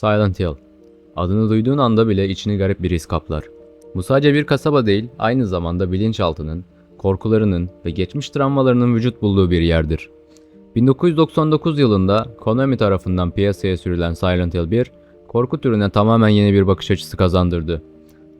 Silent Hill. Adını duyduğun anda bile içini garip bir his kaplar. Bu sadece bir kasaba değil, aynı zamanda bilinçaltının, korkularının ve geçmiş travmalarının vücut bulduğu bir yerdir. 1999 yılında Konami tarafından piyasaya sürülen Silent Hill 1, korku türüne tamamen yeni bir bakış açısı kazandırdı.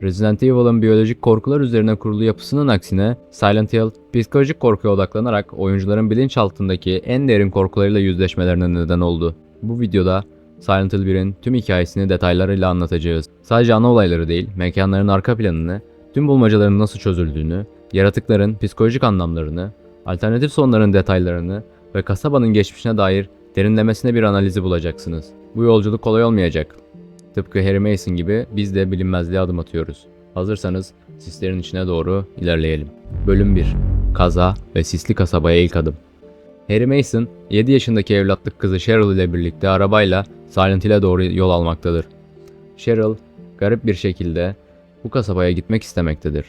Resident Evil'ın biyolojik korkular üzerine kurulu yapısının aksine Silent Hill, psikolojik korkuya odaklanarak oyuncuların bilinçaltındaki en derin korkularıyla yüzleşmelerine neden oldu. Bu videoda Silent Hill 1'in tüm hikayesini detaylarıyla anlatacağız. Sadece ana olayları değil, mekanların arka planını, tüm bulmacaların nasıl çözüldüğünü, yaratıkların psikolojik anlamlarını, alternatif sonların detaylarını ve kasabanın geçmişine dair derinlemesine bir analizi bulacaksınız. Bu yolculuk kolay olmayacak. Tıpkı Harry Mason gibi biz de bilinmezliğe adım atıyoruz. Hazırsanız sislerin içine doğru ilerleyelim. Bölüm 1 Kaza ve sisli kasabaya ilk adım. Harry Mason, 7 yaşındaki evlatlık kızı Cheryl ile birlikte arabayla Silent Hill'e doğru yol almaktadır. Cheryl, garip bir şekilde bu kasabaya gitmek istemektedir.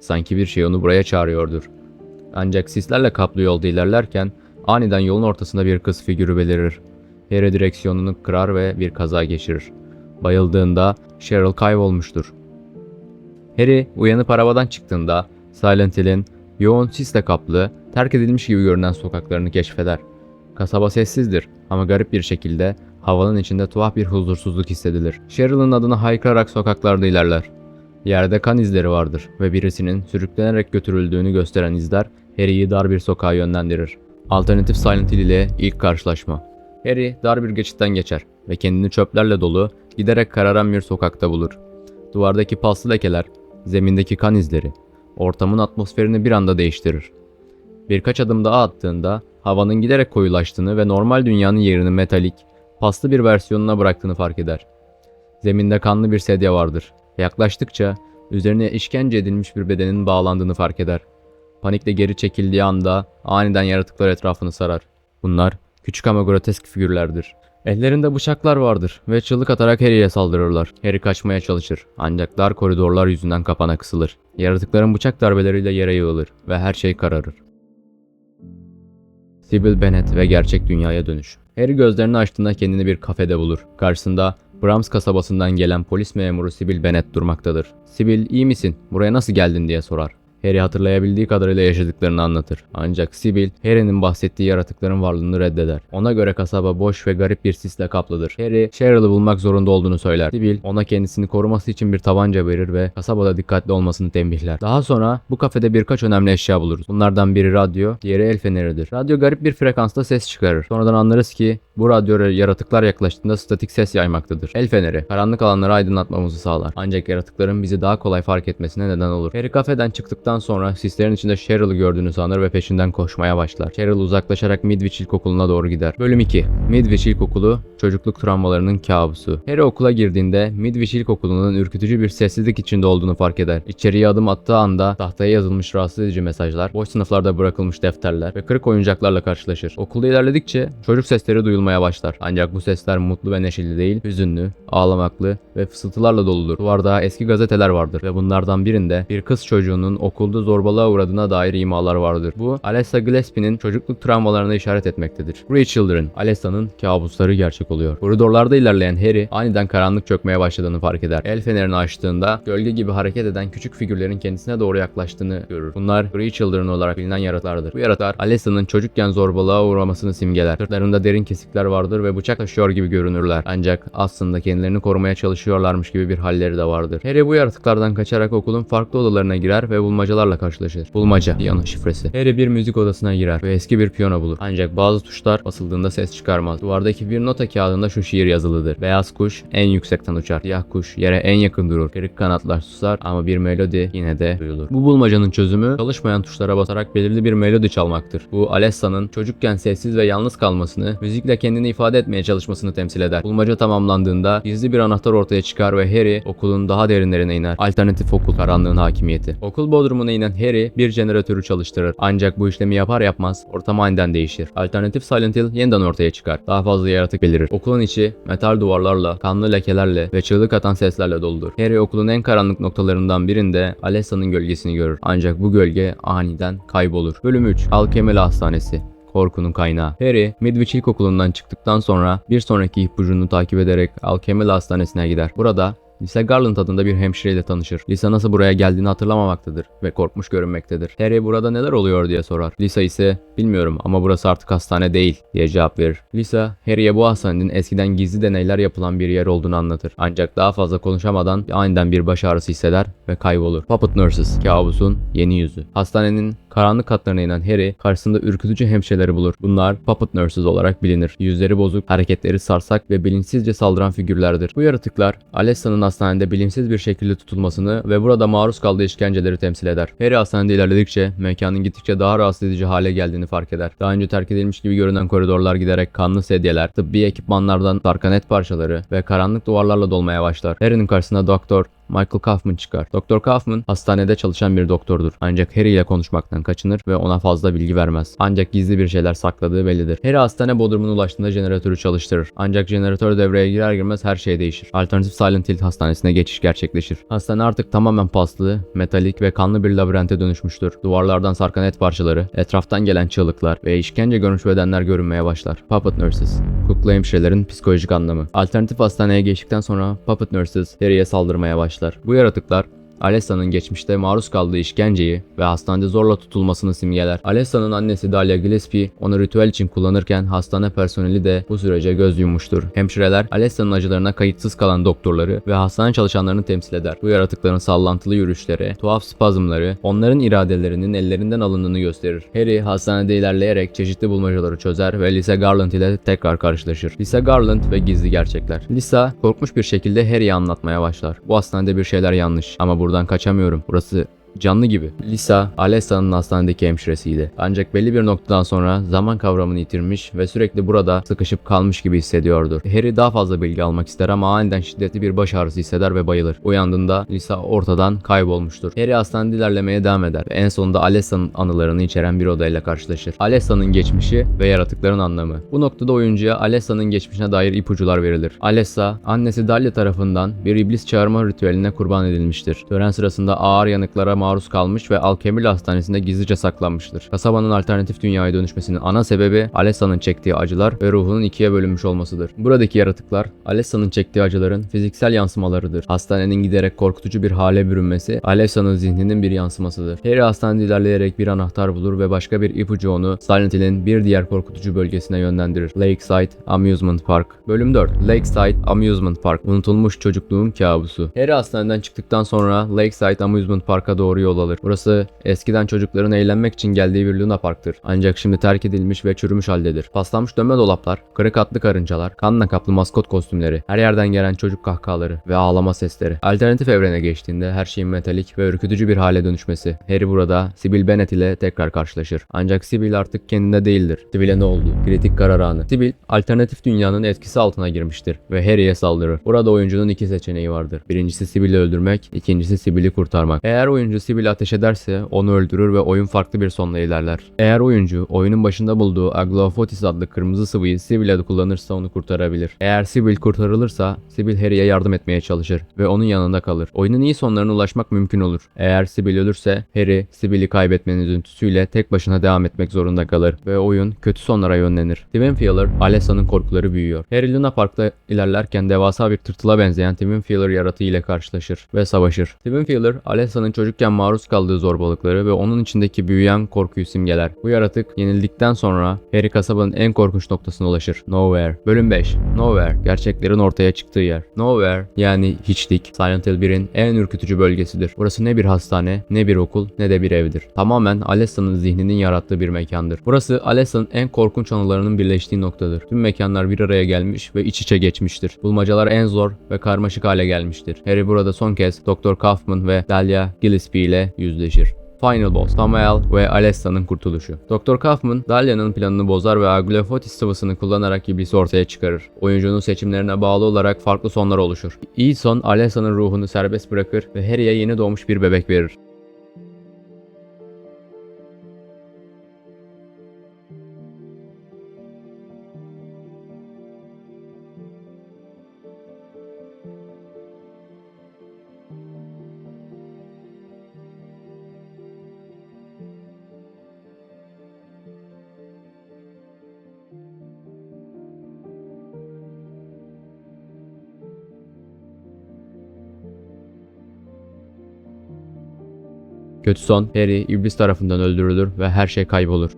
Sanki bir şey onu buraya çağırıyordur. Ancak sislerle kaplı yolda ilerlerken aniden yolun ortasında bir kız figürü belirir. Harry direksiyonunu kırar ve bir kaza geçirir. Bayıldığında Cheryl kaybolmuştur. Harry uyanıp arabadan çıktığında Silent Hill'in yoğun sisle kaplı, terk edilmiş gibi görünen sokaklarını keşfeder. Kasaba sessizdir ama garip bir şekilde havanın içinde tuhaf bir huzursuzluk hissedilir. Cheryl'ın adını haykırarak sokaklarda ilerler. Yerde kan izleri vardır ve birisinin sürüklenerek götürüldüğünü gösteren izler Harry'i dar bir sokağa yönlendirir. Alternatif Silent Hill ile ilk karşılaşma. Harry dar bir geçitten geçer ve kendini çöplerle dolu, giderek kararan bir sokakta bulur. Duvardaki paslı lekeler, zemindeki kan izleri, ortamın atmosferini bir anda değiştirir. Birkaç adım daha attığında havanın giderek koyulaştığını ve normal dünyanın yerini metalik, paslı bir versiyonuna bıraktığını fark eder. Zeminde kanlı bir sedye vardır. Yaklaştıkça üzerine işkence edilmiş bir bedenin bağlandığını fark eder. Panikle geri çekildiği anda aniden yaratıklar etrafını sarar. Bunlar küçük ama grotesk figürlerdir. Ellerinde bıçaklar vardır ve çığlık atarak Harry'e saldırırlar. Harry kaçmaya çalışır ancak dar koridorlar yüzünden kapana kısılır. Yaratıkların bıçak darbeleriyle yere yığılır ve her şey kararır. Sybil Bennet ve gerçek dünyaya dönüş. Harry gözlerini açtığında kendini bir kafede bulur. Karşısında Brahms kasabasından gelen polis memuru Sybil Bennet durmaktadır. Sybil iyi misin? Buraya nasıl geldin diye sorar. Harry hatırlayabildiği kadarıyla yaşadıklarını anlatır. Ancak Sybil, Harry'nin bahsettiği yaratıkların varlığını reddeder. Ona göre kasaba boş ve garip bir sisle kaplıdır. Harry, Cheryl'ı bulmak zorunda olduğunu söyler. Sybil, ona kendisini koruması için bir tabanca verir ve kasabada dikkatli olmasını tembihler. Daha sonra bu kafede birkaç önemli eşya buluruz. Bunlardan biri radyo, diğeri el feneridir. Radyo garip bir frekansta ses çıkarır. Sonradan anlarız ki bu radyo yaratıklar yaklaştığında statik ses yaymaktadır. El feneri, karanlık alanları aydınlatmamızı sağlar. Ancak yaratıkların bizi daha kolay fark etmesine neden olur. Harry kafeden çıktıktan sonra sislerin içinde Cheryl'ı gördüğünü sanır ve peşinden koşmaya başlar. Cheryl uzaklaşarak Midwich İlkokulu'na doğru gider. Bölüm 2 Midwich İlkokulu, çocukluk travmalarının kabusu. Harry okula girdiğinde Midwich İlkokulu'nun ürkütücü bir sessizlik içinde olduğunu fark eder. İçeriye adım attığı anda tahtaya yazılmış rahatsız edici mesajlar, boş sınıflarda bırakılmış defterler ve kırık oyuncaklarla karşılaşır. Okulda ilerledikçe çocuk sesleri duyulmaya başlar. Ancak bu sesler mutlu ve neşeli değil, hüzünlü, ağlamaklı ve fısıltılarla doludur. Duvarda eski gazeteler vardır ve bunlardan birinde bir kız çocuğunun okulda zorbalığa uğradığına dair imalar vardır. Bu Alessa Gillespie'nin çocukluk travmalarına işaret etmektedir. Grey Children, Alessa'nın kabusları gerçek oluyor. Koridorlarda ilerleyen Harry aniden karanlık çökmeye başladığını fark eder. El fenerini açtığında gölge gibi hareket eden küçük figürlerin kendisine doğru yaklaştığını görür. Bunlar Grey Children olarak bilinen yaratıklardır. Bu yaratıklar Alessa'nın çocukken zorbalığa uğramasını simgeler. Sırtlarında derin kesikler vardır ve bıçak taşıyor gibi görünürler. Ancak aslında kendilerini korumaya çalışıyorlarmış gibi bir halleri de vardır. Harry bu yaratıklardan kaçarak okulun farklı odalarına girer ve bulmacalarla karşılaşır. Bulmaca, piyano şifresi. Harry bir müzik odasına girer ve eski bir piyano bulur. Ancak bazı tuşlar basıldığında ses çıkarmaz. Duvardaki bir nota kağıdında şu şiir yazılıdır. Beyaz kuş en yüksekten uçar. Siyah kuş yere en yakın durur. Kırık kanatlar susar ama bir melodi yine de duyulur. Bu bulmacanın çözümü çalışmayan tuşlara basarak belirli bir melodi çalmaktır. Bu Alessa'nın çocukken sessiz ve yalnız kalmasını, müzikle kendini ifade etmeye çalışmasını temsil eder. Bulmaca tamamlandığında gizli bir anahtar ortaya çıkar ve Harry okulun daha derinlerine iner. Alternatif okul, karanlığın hakimiyeti. Okul bodrumuna inen Harry bir jeneratörü çalıştırır. Ancak bu işlemi yapar yapmaz ortam aniden değişir. Alternatif Silent Hill yeniden ortaya çıkar. Daha fazla yaratık belirir. Okulun içi metal duvarlarla, kanlı lekelerle ve çığlık atan seslerle doludur. Harry okulun en karanlık noktalarından birinde Alessa'nın gölgesini görür. Ancak bu gölge aniden kaybolur. Bölüm 3 Alkemeli Hastanesi korkunun kaynağı. Harry, Midwich İlkokulu'ndan çıktıktan sonra bir sonraki ipucunu takip ederek Alchemil Hastanesi'ne gider. Burada Lisa Garland adında bir hemşireyle tanışır. Lisa nasıl buraya geldiğini hatırlamamaktadır ve korkmuş görünmektedir. Harry burada neler oluyor diye sorar. Lisa ise bilmiyorum ama burası artık hastane değil diye cevap verir. Lisa Harry'e bu hastanenin eskiden gizli deneyler yapılan bir yer olduğunu anlatır. Ancak daha fazla konuşamadan aniden bir baş ağrısı hisseder ve kaybolur. Puppet Nurses, kabusun yeni yüzü. Hastanenin karanlık katlarına inen Harry karşısında ürkütücü hemşireleri bulur. Bunlar Puppet Nurses olarak bilinir. Yüzleri bozuk, hareketleri sarsak ve bilinçsizce saldıran figürlerdir. Bu yaratıklar Alessa'nın hastanede bilimsiz bir şekilde tutulmasını ve burada maruz kaldığı işkenceleri temsil eder. Harry hastanede ilerledikçe mekanın gittikçe daha rahatsız edici hale geldiğini fark eder. Daha önce terk edilmiş gibi görünen koridorlar giderek kanlı sedyeler, tıbbi ekipmanlardan sarkanet parçaları ve karanlık duvarlarla dolmaya başlar. Harry'nin karşısına doktor Michael Kaufman çıkar. Doktor Kaufman hastanede çalışan bir doktordur. Ancak Harry ile konuşmaktan kaçınır ve ona fazla bilgi vermez. Ancak gizli bir şeyler sakladığı bellidir. Harry hastane bodrumuna ulaştığında jeneratörü çalıştırır. Ancak jeneratör devreye girer girmez her şey değişir. Alternatif Silent Hill hastanesine geçiş gerçekleşir. Hastane artık tamamen paslı, metalik ve kanlı bir labirente dönüşmüştür. Duvarlardan sarkan et parçaları, etraftan gelen çığlıklar ve işkence görmüş bedenler görünmeye başlar. Puppet Nurses Kukla hemşirelerin psikolojik anlamı. Alternatif hastaneye geçtikten sonra Puppet Nurses Harry'e saldırmaya başlar. Bu yaratıklar Alessa'nın geçmişte maruz kaldığı işkenceyi ve hastanede zorla tutulmasını simgeler. Alessa'nın annesi Dahlia Gillespie onu ritüel için kullanırken hastane personeli de bu sürece göz yummuştur. Hemşireler Alessa'nın acılarına kayıtsız kalan doktorları ve hastane çalışanlarını temsil eder. Bu yaratıkların sallantılı yürüyüşleri, tuhaf spazmları onların iradelerinin ellerinden alındığını gösterir. Harry hastanede ilerleyerek çeşitli bulmacaları çözer ve Lisa Garland ile tekrar karşılaşır. Lisa Garland ve gizli gerçekler. Lisa korkmuş bir şekilde Harry'e anlatmaya başlar. Bu hastanede bir şeyler yanlış ama buradan kaçamıyorum. Burası canlı gibi. Lisa, Alessa'nın hastanedeki hemşiresiydi. Ancak belli bir noktadan sonra zaman kavramını yitirmiş ve sürekli burada sıkışıp kalmış gibi hissediyordu. Harry daha fazla bilgi almak ister ama aniden şiddetli bir baş ağrısı hisseder ve bayılır. Uyandığında Lisa ortadan kaybolmuştur. Harry hastanede ilerlemeye devam eder ve en sonunda Alessa'nın anılarını içeren bir odayla karşılaşır. Alessa'nın geçmişi ve yaratıkların anlamı. Bu noktada oyuncuya Alessa'nın geçmişine dair ipucular verilir. Alessa, annesi Dahlia tarafından bir iblis çağırma ritüeline kurban edilmiştir. Tören sırasında ağır yanıklara maruz kalmış ve Alkemil Hastanesi'nde gizlice saklanmıştır. Kasabanın alternatif dünyaya dönüşmesinin ana sebebi Alessa'nın çektiği acılar ve ruhunun ikiye bölünmüş olmasıdır. Buradaki yaratıklar Alessa'nın çektiği acıların fiziksel yansımalarıdır. Hastanenin giderek korkutucu bir hale bürünmesi Alessa'nın zihninin bir yansımasıdır. Harry hastanede ilerleyerek bir anahtar bulur ve başka bir ipucu onu Silent Hill'in bir diğer korkutucu bölgesine yönlendirir. Lakeside Amusement Park. Bölüm 4. Lakeside Amusement Park. Unutulmuş çocukluğun kabusu. Harry hastaneden çıktıktan sonra Lakeside Amusement Park'a doğru yol alır. Burası eskiden çocukların eğlenmek için geldiği bir Luna Park'tır. Ancak şimdi terk edilmiş ve çürümüş haldedir. Paslanmış dönme dolaplar, kırık atlı karıncalar, kanla kaplı maskot kostümleri, her yerden gelen çocuk kahkahaları ve ağlama sesleri. Alternatif evrene geçtiğinde her şeyin metalik ve ürkütücü bir hale dönüşmesi. Harry burada Sibyl Bennet ile tekrar karşılaşır. Ancak Sibyl artık kendinde değildir. Sibyl'e ne oldu? Kritik karar anı. Sibyl alternatif dünyanın etkisi altına girmiştir ve Harry'e saldırır. Burada oyuncunun iki seçeneği vardır. Birincisi Sibyl'i öldürmek, ikincisi Sibyl'i kurtarmak. Eğer oyuncu Sibyl'i ateş ederse onu öldürür ve oyun farklı bir sonla ilerler. Eğer oyuncu oyunun başında bulduğu Aglaofotis adlı kırmızı sıvıyı Sibyl'e kullanırsa onu kurtarabilir. Eğer Sibyl kurtarılırsa Sibyl Harry'e yardım etmeye çalışır ve onun yanında kalır. Oyunun iyi sonlarına ulaşmak mümkün olur. Eğer Sibyl ölürse Harry Sibyl'i kaybetmenin üzüntüsüyle tek başına devam etmek zorunda kalır ve oyun kötü sonlara yönlenir. Steven Feeler, Alessa'nın korkuları büyüyor. Harry Luna Park'ta ilerlerken devasa bir tırtıla benzeyen Steven Feeler yaratığı ile karşılaşır ve savaşır. Steven Feeler, Alessa'nın çocukken maruz kaldığı zorbalıkları ve onun içindeki büyüyen korkuyu simgeler. Bu yaratık yenildikten sonra Harry kasabanın en korkunç noktasına ulaşır. Nowhere. Bölüm 5. Nowhere. Gerçeklerin ortaya çıktığı yer. Nowhere yani hiçlik. Silent Hill 1'in en ürkütücü bölgesidir. Burası ne bir hastane, ne bir okul, ne de bir evdir. Tamamen Alessa'nın zihninin yarattığı bir mekandır. Burası Alessa'nın en korkunç anılarının birleştiği noktadır. Tüm mekanlar bir araya gelmiş ve iç içe geçmiştir. Bulmacalar en zor ve karmaşık hale gelmiştir. Harry burada son kez Dr. Kaufman ve Dahlia Gillespie ile yüzleşir. Final Boss, Samael ve Alessa'nın kurtuluşu. Dr. Kaufman, Dahlia'nın planını bozar ve Aglafotis sıvısını kullanarak iblisi ortaya çıkarır. Oyuncunun seçimlerine bağlı olarak farklı sonlar oluşur. İyi son, Alessa'nın ruhunu serbest bırakır ve Harry'e yeni doğmuş bir bebek verir. Kötü son, Harry iblis tarafından öldürülür ve her şey kaybolur.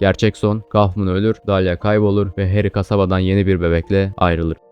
Gerçek son, Kaufman ölür, Dahlia kaybolur ve Harry kasabadan yeni bir bebekle ayrılır.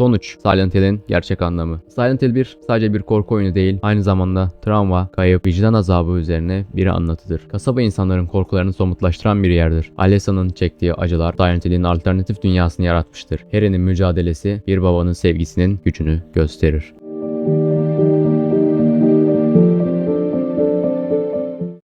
Sonuç, Silent Hill'in gerçek anlamı. Silent Hill 1 sadece bir korku oyunu değil, aynı zamanda travma, kayıp, vicdan azabı üzerine bir anlatıdır. Kasaba insanların korkularını somutlaştıran bir yerdir. Alessa'nın çektiği acılar Silent Hill'in alternatif dünyasını yaratmıştır. Harry'nin mücadelesi bir babanın sevgisinin gücünü gösterir.